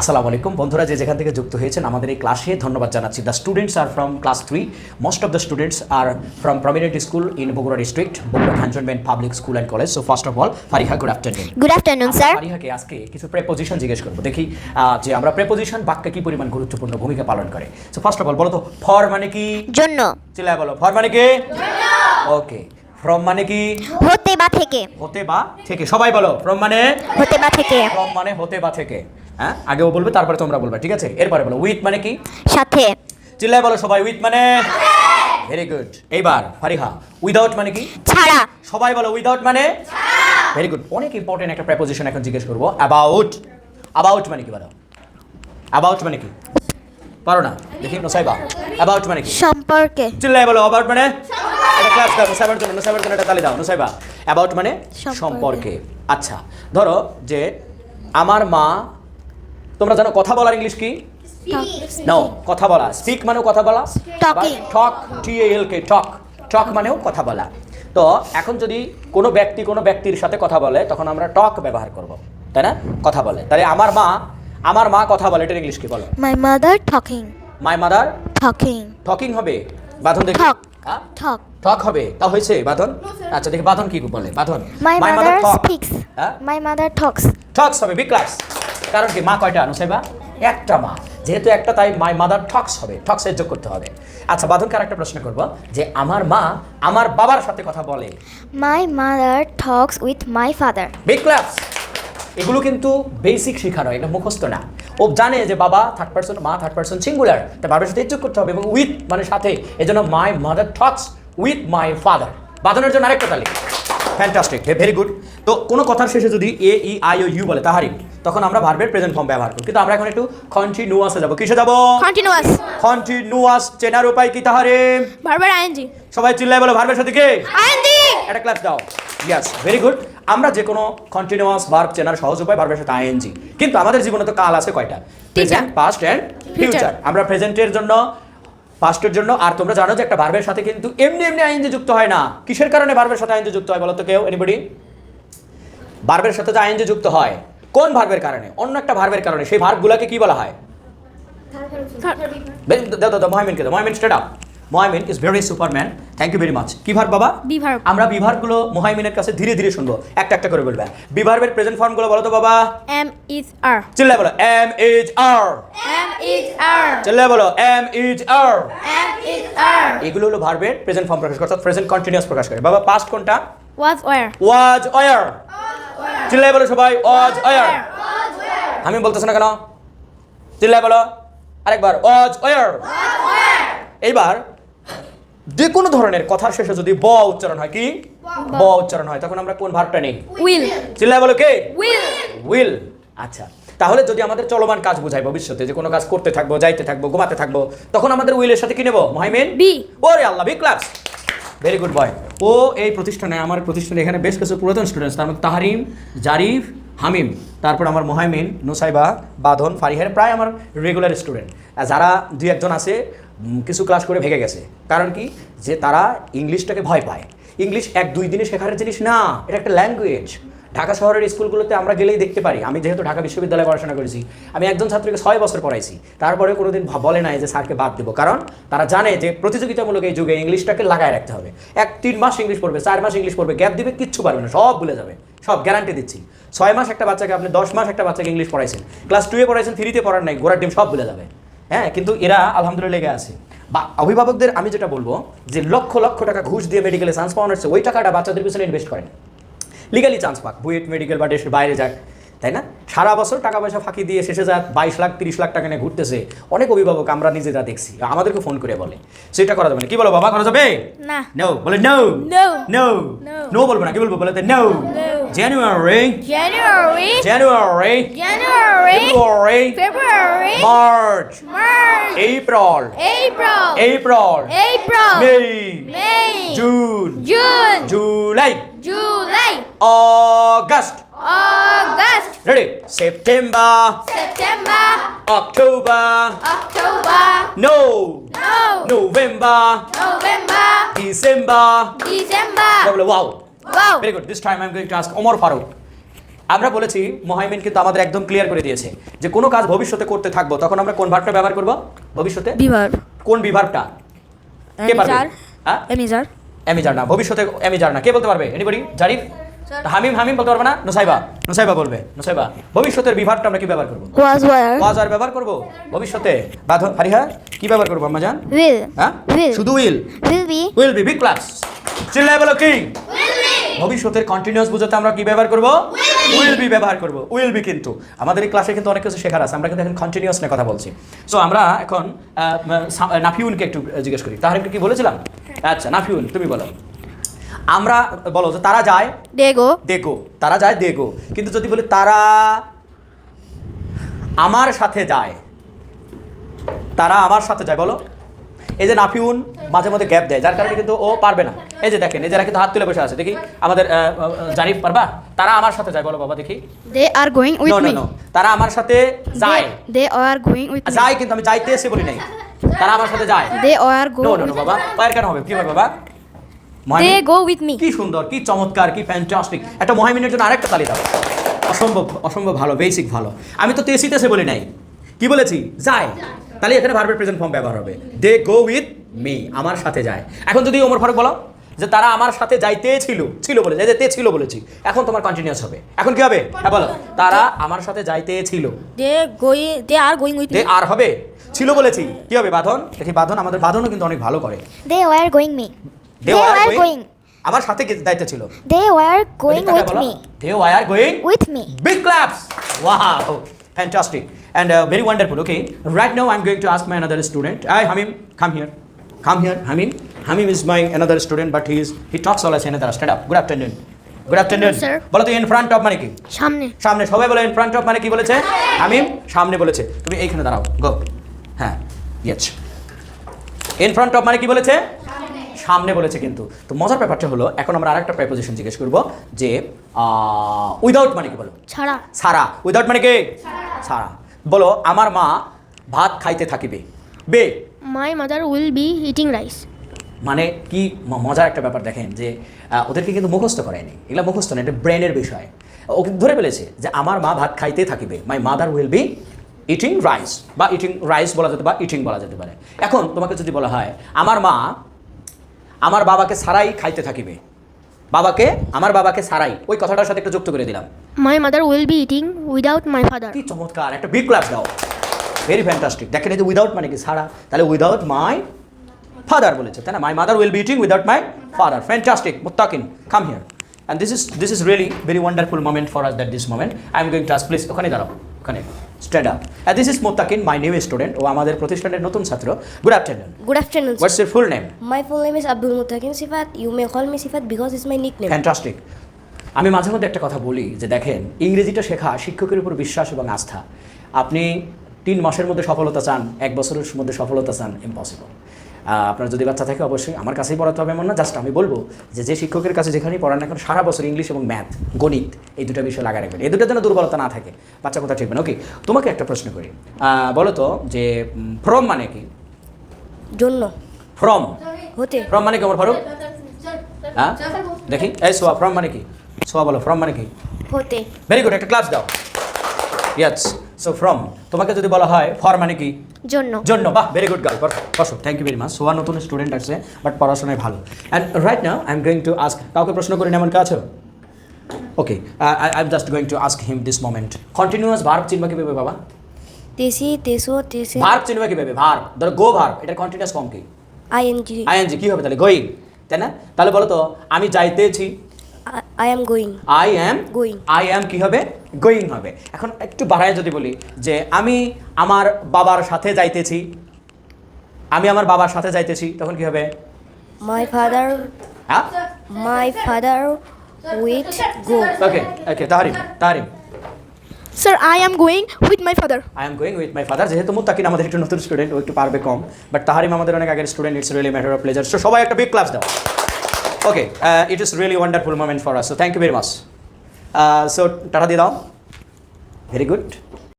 আসসালামু আলাইকুম। বন্ধুরা যে যেখান থেকে যুক্ত হয়েছেন আমাদের এই ক্লাসে ধন্যবাদ জানাচ্ছি। The students are from class three most of the students are from prominent school in Bogura district Bogura cantonment public school and college so first of all Fariha good afternoon good afternoon sir ফারিহাকে আজকে কিছু preposition জিজ্ঞেস করব। দেখি যে আমরা preposition বাক্যে কি পরিমাণ গুরুত্বপূর্ণ ভূমিকা পালন করে। সো ফার্স্ট অফ অল বলো তো ফর মানে কি? জন্য। চিল্লায় বলো ফর মানে কি? ওকে ফ্রম মানে কি? হতে বা থেকে। হতে বা থেকে। সবাই বলো ফ্রম মানে? হতে বা থেকে। ফ্রম মানে হতে বা থেকে। হ্যাঁ? আগেও বলবে তারপরে তোমরা বলবে ঠিক আছে? এরপরে বলো উইথ মানে কি? সাথে। চিল্লায় বলো সবাই উইথ মানে? ভেরি গুড এইবার ফারিহা উইদাউট মানে কি? ছাড়া। সবাই বলো উইদাউট মানে? ভেরি গুড অনেক ইম্পর্টেন্ট একটা প্রেপোজিশন এখন জিজ্ঞেস করব। অ্যাবাউট অ্যাবাউট মানে কি বলো? অ্যাবাউট মানে কি? পারো না? দেখি নোসাইবা অ্যাবাউট মানে কি? সম্পর্কে। চিল্লায় বলো অ্যাবাউট মানে? ক্লাস দাও নোসাইবার জন্য নোসাইবার জন্য একটা তালি দাও নোসাইবা অ্যাবাউট মানে। সম্পর্কে। আচ্ছা ধরো যে আমার মা তোমরা জানো কথা বলার ইংলিশ কি? নো কথা বলা। স্পিক মানেও কথা বলা. টক টি এল কে টক টক মানেও কথা বলা। তো এখন যদি কোনো ব্যক্তি কোনো ব্যক্তির সাথে কথা বলে তখন আমরা টক ব্যবহার করব তাই না? কথা বলে। তাহলে আমার মা আমার মা কথা বলে এটার ইংলিশ কি বলো? My mother talking my mother talking talking হবে? বাঁধন দেখি. হ্যাঁ? টক টক হবে। তা হয়েছে বাঁধন? আচ্ছা দেখি বাঁধন কি বলে? বাঁধন। My mother. স্পিক্স হ্যাঁ? মাই মাদার টক্স টক্স হবে বি ক্লাস কারণ কি? মা কয়টা? নুসাইবা একটা মা। যেহেতু একটা তাই মাই মাদার টক্স হবে। টক্স এর যোগ করতে হবে। আচ্ছা বাঁধনকে আরেকটা প্রশ্ন করব যে আমার মা আমার বাবার সাথে কথা বলে। My mother talks with my father big class এগুলো কিন্তু বেসিক শেখানো এটা মুখস্থ না। ও জানে যে বাবা থার্ড পার্সন মা থার্ড পার্সন সিঙ্গুলার তা বাবার সাথে যোগ করতে হবে এবং উইথ মানে সাথে। এজন্য my mother talks with my father বাঁধনের জন্য আরেকটা তালিকা। ফ্যান্টাস্টিক ভেরি গুড তো কোনো কথার শেষে যদি এ ই আই ও ইউ বলে তাহারি তখন আমরা ভার্বের প্রেজেন্ট ফর্ম ব্যবহার করি। কিন্তু আমরা এখন একটু কন্টিনিউয়াসে যাব। কিসে যাব? কন্টিনিউয়াস কন্টিনিউয়াস চেনার উপায় কি তাহারে বারবার আইএনজি। সবাই চিল্লাই বলো ভার্বের সাথে কে? আইএনজি। একটা ক্লাস দাও। ইয়াস ভেরি গুড আমরা যে কোনো কন্টিনিউয়াস ভার্ব চেনার সহজ উপায় ভার্বের সাথে আইএনজি। কিন্তু আমাদের জীবনে তো কাল আছে কয়টা? প্রেজেন্ট পাস্ট এন্ড ফিউচার আমরা প্রেজেন্টের জন্য পাস্টের জন্য। আর তোমরা জানো যে একটা ভার্বের সাথে কিন্তু এমনি এমনি আইএনজি যুক্ত হয় না। কিসের কারণে ভার্বের সাথে আইএনজি যুক্ত হয় বলতো কেউ? এনিবডি ভার্বের সাথে যে আইএনজি যুক্ত হয় কোন ভার্বের কারণে? অন্য একটা ভার্বের কারণে। সেই ভার্বগুলোকে কি বলা হয়? দাদা দাও দাও মহামিনকে দাও। Mahamin state up Mahamin is very superman thank you very much কি ভার্ব বাবা verb. আমরা বিভার্বগুলো মহামিনের কাছে ধীরে ধীরে শুনব। একটা একটা করে বলবে। বিভার্বের প্রেজেন্ট ফর্মগুলো বলো তো বাবা। এম ইজ আর চিল্লায় বলো। Am is are am is are চিল্লায় বলো। Am is are am is are এগুলো হলো ভার্বের প্রেজেন্ট ফর্ম প্রকাশ করে অর্থাৎ প্রেজেন্ট কন্টিনিউয়াস প্রকাশ করে। বাবা পাস্ট কোনটা? ওয়াজ ওয়ার ওয়াজ অয়ার চিল্লায় বলো সবাই। ওয়াজ অয়ার আমি বলতেছ না কেন? চিল্লায় বলো। আরেকবার। ওয়াজ অয়ার এইবার যে কোনো ধরনের কথার শেষে যদি ব উচ্চারণ হয় কি? ব। উচ্চারণ হয় তখন আমরা কোন ভার্বটা নেই? উইল। চিল্লায় বলো কে? উইল। উইল। আচ্ছা তাহলে যদি আমাদের চলমান কাজ বোঝায় ভবিষ্যতে যে কোনো কাজ করতে থাকব যাইতে থাকব ঘুমাতে থাকব তখন আমাদের উইলের সাথে কি নেব? মহাইমিন? বি। ওরে আল্লাহ big class. Very good boy ও এই প্রতিষ্ঠানে আমার প্রতিষ্ঠানে এখানে বেশ কিছু পুরাতন স্টুডেন্টস তার মধ্যে তাহারিম জারিফ হামিম, তারপর আমার মোহাইমিন, নুসাইবা বাঁধন ফারিহার প্রায় আমার রেগুলার স্টুডেন্ট যারা দুই একজন আছে কিছু ক্লাস করে ভেঙে গেছে। কারণ কি? যে তারা ইংলিশটাকে ভয় পায়। ইংলিশ এক দুই দিনে শেখার জিনিস না, এটা একটা ল্যাঙ্গুয়েজ ঢাকা শহরের স্কুলগুলোতে আমরা গেলেই দেখতে পারি। আমি যেহেতু ঢাকা বিশ্ববিদ্যালয়ে পড়াশোনা করেছি, আমি একজন ছাত্রকে ছয় বছর পড়াইছি। তারপরে কোনোদিন ভা- বলে নাই যে স্যারকে বাদ দেবো। কারণ তারা জানে যে প্রতিযোগিতামূলক এই যুগে ইংলিশটাকে লাগায় রাখতে হবে। এক, তিন মাস ইংলিশ পড়বে, চার মাস ইংলিশ পড়বে, গ্যাপ দিবে, কিচ্ছু পারবে না, সব ভুলে যাবে। সব গ্যারান্টি দিচ্ছি। ছয় মাস একটা বাচ্চাকে আপনি দশ মাস একটা বাচ্চাকে ইংলিশ পড়াইছেন। ক্লাস টুয়ে পড়াইছেন থ্রিতে পড়ার নাই, গোড়ার ডিম সব ভুলে যাবে। হ্যাঁ কিন্তু এরা আলহামদুলিল্লাহ লেগে আছে। বা অভিভাবকদের আমি যেটা বলব, যে লক্ষ লক্ষ টাকা ঘুষ দিয়ে মেডিকেলে চান্স পাওয়ানো হচ্ছে, ওই টাকাটা বাচ্চাদের পিছনে ইনভেস্ট করেন। লিগালি চান্স পাক বুয়েট মেডিকেল বা দেশের বাইরে যাক তাই না? সারা বছর টাকা পয়সা ফাঁকি দিয়ে শেষে যাক বাইশ লাখ তিরিশ লাখ টাকা নিয়ে ঘুরতেছে অনেক অভিভাবক আমরা নিজেরা দেখছি আমাদেরকে ফোন করে বলে। সেটা করা যাবে না। কি বলো বাবা করা যাবে? না। নো বলে নো নো নো বলব না কি বলব? বলে no January January January January February February March March April April April April May May June June July July August August Ready? September, September October, October no, no November, November December. December Double wow. Wow Very good. This time I'm going to ask Omar Farooq. আমরা বলেছি মহাইমিন কিন্তু আমাদের একদম clear করে দিয়েছে যে কোনো কাজ ভবিষ্যতে করতে থাকব। তখন আমরা কোন ভার্বটা ব্যবহার করব? ভবিষ্যতে? বিভার। কোন বিভার্বটা কে পারবে? হ্যাঁ? এমিজার। এমিজার না ভবিষ্যতে এমিজার না কে বলতে পারবে? এনিবডি জারিফ? হামিম হামিম বলতে পারবে না? নুসাইবা? নুসাইবা বলবে। নুসাইবা। ভবিষ্যতের বিভাগটা আমরা কি ব্যবহার করব? Was where? ওয়াজ আর ব্যবহার করব? ভবিষ্যতে। বাধ হারিহা কি ব্যবহার করব আম্মা জান Will. হ্যাঁ. শুধু will Will be. Will be big class চিল্লায় বলো কি ভবিষ্যতের কন্টিনিউয়াস বুঝাতে আমরা কি ব্যবহার করব? উইল বি ব্যবহার করব। উইল বি কিন্তু। আমাদের এই ক্লাসে কিন্তু অনেক কিছু শেখার আছে। আমরা কিন্তু এখন কন্টিনিউয়াস নিয়ে কথা বলছি। সো আমরা এখন নাফিউনকে একটু জিজ্ঞেস করি। তাহারিমকে কি বলেছিলাম? আচ্ছা নাফিউন তুমি বলো। আমরা বলো যে তারা যায় ডেগো দেখো তারা যায় দেখো কিন্তু যদি বলি তারা আমার সাথে যায় তারা আমার সাথে যায় বলো। এই যে নাফিউন মাঝে মধ্যে গ্যাপ দেয় যার কারণে কিন্তু ও পারবে না। এই যে দেখেন এই যারা কিন্তু হাত তুলে বসে আছে দেখি আমাদের জারিফ পারবা? তারা আমার সাথে যায় বলো বাবা দেখি। They are going with me তারা আমার সাথে যায়। They are going with me যায় কিন্তু আমি যাইতে এসে বলি নাই। তারা আমার সাথে যায়। They R go no no বাবা কেন হবে। কি হবে বাবা? দে গো উইথ মি কি সুন্দর কি চমৎকার কি ফ্যান্টাস্টিক একটা মহামিনের জন্য আরেকটা তালি দাও। অসম্ভব অসম্ভব ভালো বেসিক ভালো। আমি তো তেসি তেসে বলি নাই। কি বলেছি? যায়। তাহলে এখানে ভার্বের প্রেজেন্ট ফর্ম ব্যবহার হবে। দে গো উইথ মি আমার সাথে যায়। এখন যদি ওমর ফারুক বলো যে তারা আমার সাথে যাইতে ছিল ছিল বলে যে তে ছিল বলেছি এখন তোমার কন্টিনিউয়াস হবে। এখন কি হবে? হ্যাঁ বলো। তারা আমার সাথে যাইতে ছিল। They going they are going with they are হবে? ছিল বলেছি। কি হবে বাঁধন? এটি বাঁধন আমাদের বাঁধনও কিন্তু অনেক ভালো করে। They were going me they were going আমার সাথে দায়িত্ব ছিল? They were going with me they were going with me big claps wow fantastic and very wonderful okay right now I am going to ask my another student I Hamim come here come here Hamim Hamim is my another student but he is he talks all আছে another stand up good afternoon good afternoon বলো তো in front of মানে কি সামনে। সামনে। সবাই বলে in front of মানে কি বলেছে? হামিম সামনে বলেছে। তুমি এইখানে দাঁড়াও। গো হ্যাঁ ইন ফ্রন্ট অফ মানে কি বলেছে? সামনে বলেছে কিন্তু। তো মজার ব্যাপারটা হলো এখন আমরা আরেকটা প্রেপোজিশন জিজ্ঞেস করব যে উইদাউট মানে কি বলো? ছাড়া। ছাড়া। উইদাউট মানে কি? সারা বলো আমার মা ভাত খাইতে থাকিবে। বে। My mother will be eating rice মানে কি মজার একটা ব্যাপার দেখেন যে ওদেরকে কিন্তু মুখস্থ করায়নি। এগুলো মুখস্থ না এটা ব্রেনের বিষয়। ওকে ধরে ফেলেছে যে আমার মা ভাত খাইতে থাকিবে। My mother will be eating rice বা ইটিং রাইস বলা যেতে বা ইটিং বলা যেতে পারে। এখন তোমাকে যদি বলা হয় আমার মা আমার বাবাকে সারাই খাইতে থাকিবে। বাবাকে আমার বাবাকে সারাই। ওই কথাটার সাথে একটু যুক্ত করে দিলাম। My mother will be eating without my father কি চমৎকার একটা বিগ ক্লাস দাও। ভেরি ফ্যান্টাস্টিক দেখেন এই যে উইদাউট মানে কি সারা? তাহলে উইদাউট মাই ফাদার বলেছে তাই না? My mother will be eating without my father fantastic Muttakin come here and this is this is really very wonderful moment for us that this moment I am going to us please ওখানে দাঁড়াও ওখানে। Stand up this is মুত্তাকিন মাই new student ও আমাদের প্রতিষ্ঠানের নতুন ছাত্র। Good afternoon good afternoon what's your full name my full name is Abdul Mutakin Sifat you may call me Sifat because is my nickname fantastic আমি মাঝে মধ্যে একটা কথা বলি যে দেখেন ইংরেজিটা শেখা শিক্ষকের উপর বিশ্বাস এবং আস্থা। আপনি তিন মাসের মধ্যে সফলতা চান এক বছরের মধ্যে সফলতা চান ইম্পসিবল আপনার যদি বাচ্চা থাকে অবশ্যই আমার কাছেই পড়াতে হবে এমন না জাস্ট আমি বলব যে যে শিক্ষকের কাছে যেখানেই পড়ান এখন সারা বছর ইংলিশ এবং ম্যাথ গণিত এই দুটো বিষয় লাগা রাখবেন। এই দুটোর জন্য দুর্বলতা না থাকে। বাচ্চা কোথা ঠিকবেন? ওকে তোমাকে একটা প্রশ্ন করি। বলো তো যে ফ্রম মানে কি? জন্য। ফ্রম হতে। ফ্রম মানে কি আমার ফারুক হ্যাঁ? দেখি। এই সোয়া ফ্রম মানে কি? সোয়া বলো ফ্রম মানে কি? হতে। ভেরি গুড একটা ক্লাস দাও। ইয়াস সো ফ্রম তোমাকে যদি বলা হয় ফর মানে কি? জন্য। জন্য বাহ ভেরি গুড গার্ল বসো থ্যাংক ইউ ভেরি মাচ সোয়া নতুন স্টুডেন্ট আসছে বাট পড়াশোনায় ভালো। And right now I am going to ask কাউকে প্রশ্ন করি না এমন কে আছো okay I am just going to ask him this moment continuous verb চিনবা কীভাবে বাবা? তেসি তেসো তেসে। ভার্ব চিনবা কীভাবে? ভার্ব ধরো গো ভার্ব এটা কন্টিনিউয়াস ফর্ম কি? আইএনজি আইএনজি কি হবে তাহলে? গোয়িং তাই না? তাহলে বলো তো আমি যাইতেছি I am going I am Going. I am কি হবে? গোয়িং হবে. এখন একটু বাড়ায় যদি বলি যে আমি আমার বাবার সাথে যাইতেছি। আমি আমার বাবার সাথে যাইতেছি তখন কি হবে? মাই ফাদার হ্যাঁ? My father with go okay okay Taharim Taharim. Sir I am going with my father I am going with my father যেহেতু মুত্তাকিন আমাদের একটু নতুন স্টুডেন্ট ও একটু পারবে কম। বাট তাহারিম আমাদের অনেক আগের student it's really matter of pleasure so সবাই একটা বিগ ক্লাস দাও। Okay, uh, it is really wonderful moment for us. So thank you very much. Uh, so, Tata very good.